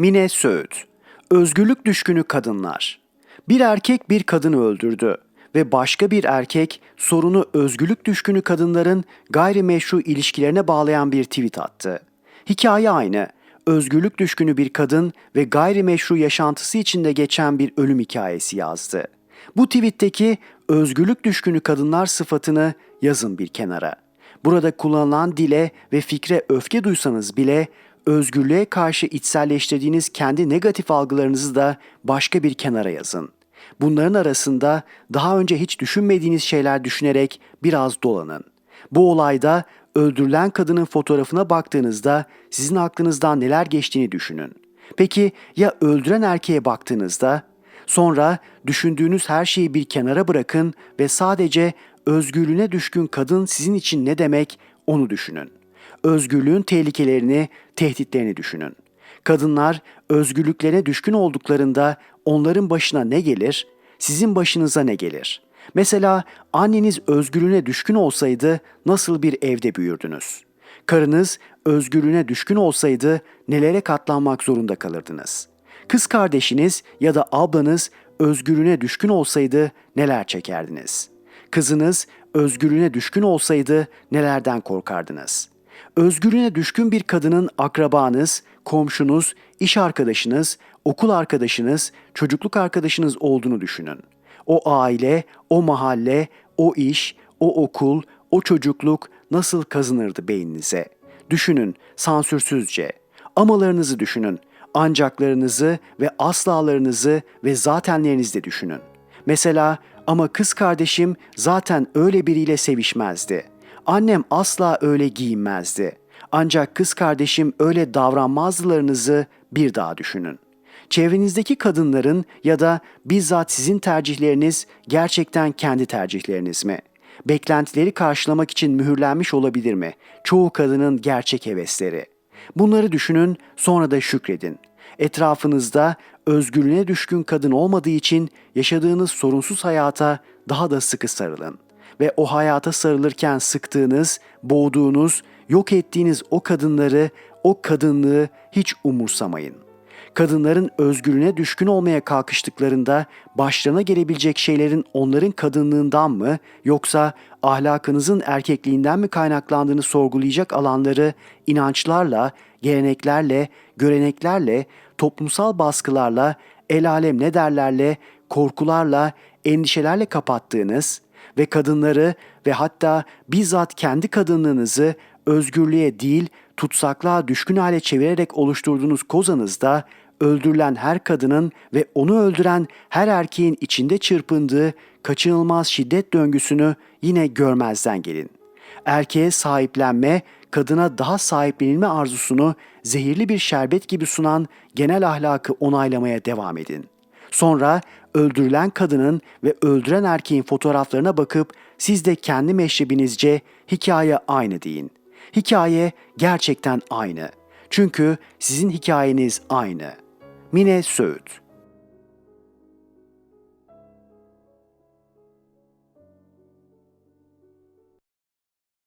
Mine Söğüt Özgürlük düşkünü kadınlar Bir erkek bir kadını öldürdü ve başka bir erkek sorunu özgürlük düşkünü kadınların gayrimeşru ilişkilerine bağlayan bir tweet attı. Hikaye aynı. Özgürlük düşkünü bir kadın ve gayrimeşru yaşantısı içinde geçen bir ölüm hikayesi yazdı. Bu tweetteki özgürlük düşkünü kadınlar sıfatını yazın bir kenara. Burada kullanılan dile ve fikre öfke duysanız bile özgürlüğe karşı içselleştirdiğiniz kendi negatif algılarınızı da başka bir kenara yazın. Bunların arasında daha önce hiç düşünmediğiniz şeyler düşünerek biraz dolanın. Bu olayda öldürülen kadının fotoğrafına baktığınızda sizin aklınızdan neler geçtiğini düşünün. Peki ya öldüren erkeğe baktığınızda? Sonra düşündüğünüz her şeyi bir kenara bırakın ve sadece özgürlüğüne düşkün kadın sizin için ne demek onu düşünün. Özgürlüğün tehlikelerini, tehditlerini düşünün. Kadınlar özgürlüklerine düşkün olduklarında onların başına ne gelir? Sizin başınıza ne gelir? Mesela anneniz özgürlüğüne düşkün olsaydı nasıl bir evde büyürdünüz? Karınız özgürlüğüne düşkün olsaydı nelere katlanmak zorunda kalırdınız? Kız kardeşiniz ya da ablanız özgürlüğüne düşkün olsaydı neler çekerdiniz? Kızınız özgürlüğüne düşkün olsaydı nelerden korkardınız? Özgürlüğüne düşkün bir kadının akrabanız, komşunuz, iş arkadaşınız, okul arkadaşınız, çocukluk arkadaşınız olduğunu düşünün. O aile, o mahalle, o iş, o okul, o çocukluk nasıl kazınırdı beyninize? Düşünün sansürsüzce. Amalarınızı düşünün. Ancaklarınızı ve aslalarınızı ve zatenlerinizi de düşünün. Mesela ama kız kardeşim zaten öyle biriyle sevişmezdi. Annem asla öyle giyinmezdi. Ancak kız kardeşim öyle davranmazdılarınızı bir daha düşünün. Çevrenizdeki kadınların ya da bizzat sizin tercihleriniz gerçekten kendi tercihleriniz mi? Beklentileri karşılamak için mühürlenmiş olabilir mi? Çoğu kadının gerçek hevesleri. Bunları düşünün, sonra da şükredin. Etrafınızda özgürlüğüne düşkün kadın olmadığı için yaşadığınız sorunsuz hayata daha da sıkı sarılın. Ve o hayata sarılırken sıktığınız, boğduğunuz, yok ettiğiniz o kadınları, o kadınlığı hiç umursamayın. Kadınların özgürlüğüne düşkün olmaya kalkıştıklarında başlarına gelebilecek şeylerin onların kadınlığından mı yoksa ahlakınızın erkekliğinden mi kaynaklandığını sorgulayacak alanları inançlarla, geleneklerle, göreneklerle, toplumsal baskılarla, el alem ne derlerle, korkularla, endişelerle kapattığınız ve kadınları ve hatta bizzat kendi kadınlığınızı özgürlüğe değil tutsaklığa düşkün hale çevirerek oluşturduğunuz kozanızda öldürülen her kadının ve onu öldüren her erkeğin içinde çırpındığı kaçınılmaz şiddet döngüsünü yine görmezden gelin. Erkeğe sahiplenme, kadına daha sahiplenilme arzusunu zehirli bir şerbet gibi sunan genel ahlakı onaylamaya devam edin. Sonra öldürülen kadının ve öldüren erkeğin fotoğraflarına bakıp siz de kendi meşrebinizce hikaye aynı deyin. Hikaye gerçekten aynı. Çünkü sizin hikayeniz aynı. Mine Söğüt